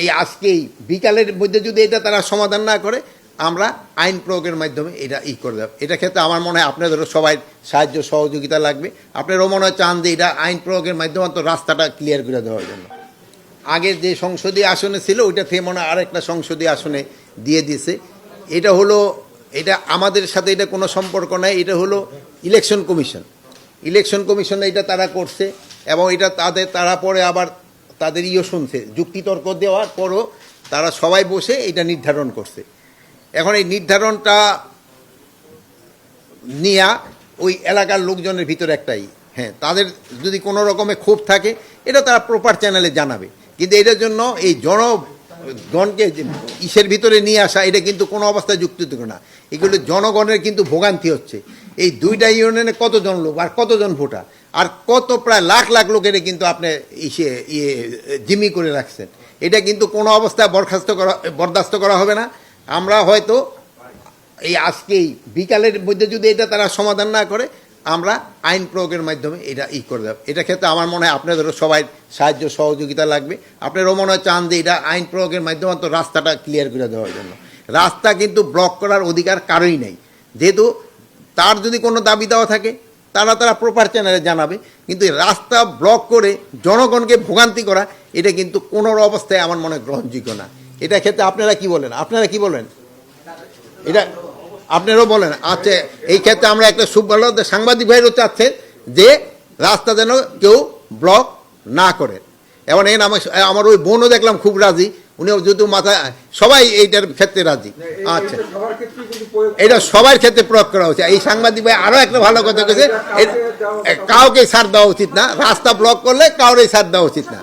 এই আজকেই বিকালের মধ্যে যদি এটা তারা সমাধান না করে, আমরা আইন প্রয়োগের মাধ্যমে এটা ই করে দেব। এটা ক্ষেত্রে আমার মনে হয় আপনাদেরও সবাই সাহায্য, সহযোগিতা লাগবে। আপনারও মনে হয় চান যে এটা আইন প্রয়োগের মাধ্যমে তো রাস্তাটা ক্লিয়ার করে দেওয়ার জন্য। আগের যে সংসদীয় আসনে ছিল, ওইটা থেকে মনে হয় আরেকটা সংসদীয় আসনে দিয়ে দিয়েছে এটা হলো, এটা আমাদের সাথে এটা কোনো সম্পর্ক নাই, এটা হলো ইলেকশন কমিশন ইলেকশন কমিশন এটা তারা করছে, এবং এটা তাদের, তারা পরে আবার তাদের ইয়ে শুনছে। যুক্তিতর্ক দেওয়ার পরও তারা সবাই বসে এটা নির্ধারণ করছে। এখন এই নির্ধারণটা নিয়া ওই এলাকার লোকজনের ভিতরে একটাই। হ্যাঁ তাদের যদি কোনো রকমে ক্ষোভ থাকে, এটা তারা প্রপার চ্যানেলে জানাবে। কিন্তু এটার জন্য এই জনগণকে যে ইসের ভিতরে নিয়ে আসা, এটা কিন্তু কোনো অবস্থায় যুক্তিযুক্ত না। এগুলো জনগণের কিন্তু ভোগান্তি হচ্ছে। এই দুইটা ইউনিয়নে কতজন লোক আর কতজন ভোটার? আর কত প্রায় লাখ লাখ লোকের কিন্তু আপনি ইসে ইয়ে জিমি করে রাখছেন। এটা কিন্তু কোনো অবস্থায় বরখাস্ত করা, বরদাস্ত করা হবে না। আমরা হয়তো এই আজকেই, বিকালের মধ্যে যদি এটা তারা সমাধান না করে, আমরা আইন প্রয়োগের মাধ্যমে এটা ই করে দেব। এটা ক্ষেত্রে আমার মনে হয় আপনাদেরও সবাই সাহায্য, সহযোগিতা লাগবে। আপনারও মনে হয় চান যে এটা আইন প্রয়োগের মাধ্যমে তো রাস্তাটা ক্লিয়ার করে দেওয়ার জন্য। রাস্তা কিন্তু ব্লক করার অধিকার কারোই নেই। যেহেতু তার যদি কোনো দাবি দেওয়া থাকে তারা তারা প্রপার চ্যানেলে জানাবে। কিন্তু রাস্তা ব্লক করে জনগণকে ভোগান্তি করা, এটা কিন্তু কোনো অবস্থায় আমার মনে গ্রহণযোগ্য না। এটা ক্ষেত্রে আপনারা কি বলেন? আপনারা কি বলেন? এটা আপনারাও বলেন। আচ্ছা এই ক্ষেত্রে আমরা একটা খুব ভালো সাংবাদিক ভাইরও চাচ্ছেন যে রাস্তা যেন কেউ ব্লক না করে। এই নামে, আমার ওই বোনও দেখলাম খুব রাজি। উনিও যেহেতু মাথায় সবাই এইটার ক্ষেত্রে রাজি। আচ্ছা। এটা সবার ক্ষেত্রে প্রয়োগ করা উচিত এই সাংবাদিক ভাই আরও একটা ভালো কথা কেছে কাউকে সার দেওয়া উচিত না। রাস্তা ব্লক করলে কাউরে সার দেওয়া উচিত না।